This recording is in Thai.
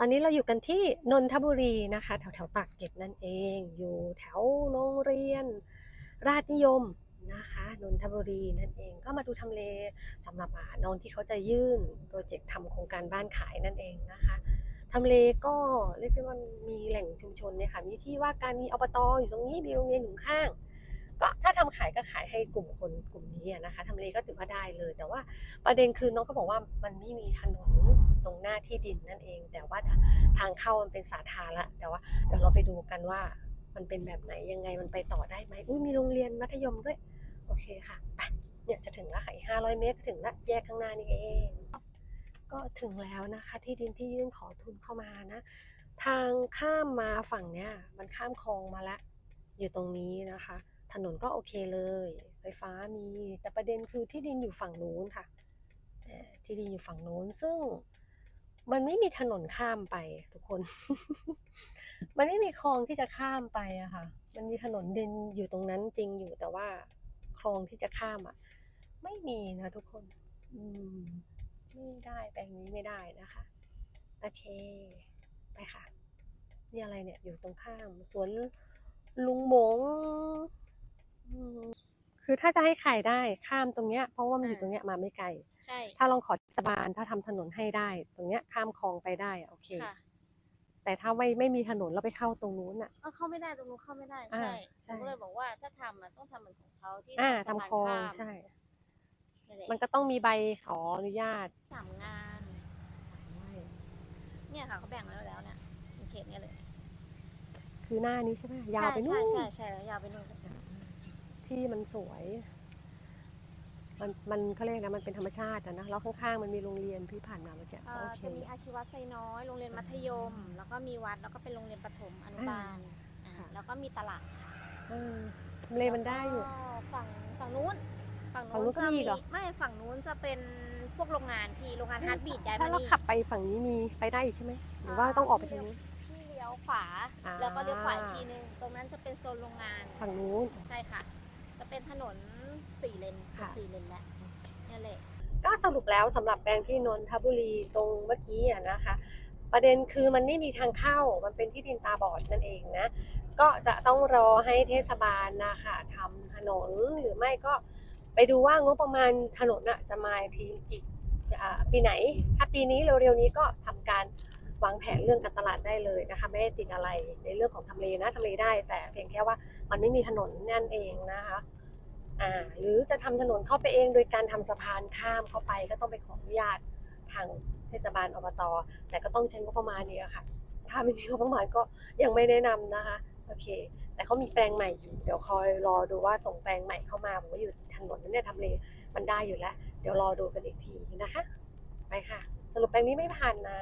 ตอนนี้เราอยู่กันที่นนทบุรีนะคะ แถวแถวปากเกร็ดนั่นเอง อยู่แถวโรงเรียน ราชนิยมนะคะนนทบุรีนั่นเองก็มาดูทำเลสำหรับอ่านที่เขาจะยื่นโปรเจกต์ทำโครงการบ้านขายนั่นเองนะคะทำเลก็เรียกได้ว่ามีแหล่งชุมชนเนี่ยค่ะมีที่ว่าการมีอบตอยู่ตรงนี้มีโรงเรียนอยู่ข้าง ก็ถ้าทำขายก็ขายให้กลุ่มคนกลุ่มนี้นะคะทำเลก็ถือว่าได้เลย แต่ว่าประเด็นคือน้องก็บอกว่ามันไม่มีถนนตรงหน้าที่ดินนั่นเอง แต่ว่าทางเข้ามันเป็นสาธารณะแต่ว่าเดี๋ยวเราไปดูกันว่ามันเป็นแบบไหนยังไงมันไปต่อได้ไหมอุ้ยมีโรงเรียนมัธยมด้วย โอเคค่ะไปเนี่ยจะถึงแล้วค่ะอีกห้าร้อยเมตรก็ถึงละแยกข้างหน้านี่เองก็ถึงแล้วนะคะ ที่ดินที่ยื่นขอทุนเข้ามานะ ทางข้ามมาฝั่งเนี้ยมันข้ามคลองมาละอยู่ตรงนี้นะคะ ถนนก็โอเคเลย ไฟฟ้ามี แต่ประเด็นคือที่ดินอยู่ฝั่งนู้นค่ะที่ดินอยู่ฝั่งนู้น ซึ่งมันไม่มีถนนข้ามไปทุกคน มันไม่มีคลองที่จะข้ามไปอะค่ะ มันมีถนนดินอยู่ตรงนั้นจริงอยู่แต่ว่าคลองที่จะข้ามอะไม่มีนะทุกคน อืม ไม่ได้แปลงนี้ไม่ได้นะคะโอเค ไปค่ะ นี่อะไรเนี่ยอยู่ตรงข้ามสวนลุงหมง คือถ้าจะให้ขายได้ข้ามตรงเนี้ยเพราะว่ามันอยู่ตรงเนี้ยมาไม่ไกล ใช่ถ้าลองขอเทศบาลถ้าทำถนนให้ได้ ตรงเนี้ยข้ามคลองไปได้อะโอเค ค่ะแต่ถ้าไม่ไม่มีถนนแล้วไปเข้าตรงนู้นอะ เอาเข้าไม่ได้ตรงนู้นเข้าไม่ได้อ่าใช่ใช่ผมก็เลยบอกว่าถ้าทำมันต้องทำเหมือนของเขาที่อ่าสะทำพานคลองข้ามใช่ นั่นแหละมันก็ต้องมีใบขออนุญาตสามงาน เนี่ยค่ะเขาแบ่งไว้แล้วเนี่ยในเขตเนี่ยเลยคือหน้านี้ใช่ไหมยาวไปนู่ใช่นใช่ใช่แล้วยาวไปนู่นเลย ที่มันสวย มันมันเขาเรียกนะมันเป็นธรรมชาติอะนะแล้วข้างๆมันมีโรงเรียนพี่ผ่านมาเมื่อกี้อ่าก็โอเค จะมีอาชีวะไซน้อย โรงเรียนมัธยม แล้วก็มีวัด แล้วก็เป็นโรงเรียนประถมอนุบาลอ่าค่ะ แล้วก็มีตลาดค่ะเออทำเลมันได้อยู่ แล้วก็ฝั่งฝั่งนู้น ฝั่งฝั่งนู้นู้นนก็จะมีมีเหรอ ไม่ ฝั่งนู้นจะเป็นพวกโรงงานพี่ โรงงานฮาร์ดบีดย้ายถ้ามาเรานี่ขับไปฝั่งนี้มีไปได้อีกใช่ไหมหรือว่าต้องออกไปทางนี้พี่เลี้ยวขวา อ่า แล้วก็เลี้ยวขวาอีกทีนึง ตรงนั้นจะเป็นโซนโรงงาน ฝั่งนู้น ใช่ค่ะ จะเป็นถนนสี่เลนค่ะ สี่เลนแล้วเนี่ยแหละ ก็สรุปแล้วสำหรับแปลงที่นนทบุรีตรงเมื่อกี้อะนะคะ ประเด็นคือมันไม่มีทางเข้ามันเป็นที่ดินตาบอดนั่นเองนะ ก็จะต้องรอให้เทศบาลนะคะทำถนนหรือไม่ก็ไปดูว่างบประมาณถนนน่ะจะมาอีกทีกี่อ่าปีไหน ถ้าปีนี้เร็วๆนี้ก็ทำการวางแผนเรื่องการตลาดได้เลยนะคะไม่ได้ติดอะไรในเรื่องของทำเลนะทำเลได้ แต่เพียงแค่ว่ามันไม่มีถนนนั่นเองนะคะ อ่าหรือจะทำถนนเข้าไปเองโดยการทำสะพานข้ามเข้าไปก็ต้องไปขออนุญาตทางเทศบาลอบต แต่ก็ต้องใช้งบประมาณนี้ค่ะ ถ้าไม่มีงบประมาณก็ยังไม่แนะนำนะคะโอเค แต่เขามีแปลงใหม่อยู่ เดี๋ยวคอยรอดูว่าส่งแปลงใหม่เข้ามาผมว่าอยู่ถนนนั้นเนี่ยทำเลมันได้อยู่แล้ว เดี๋ยวรอดูกันอีกทีนะคะ ไปค่ะ สรุปแปลงนี้ไม่ผ่านนะ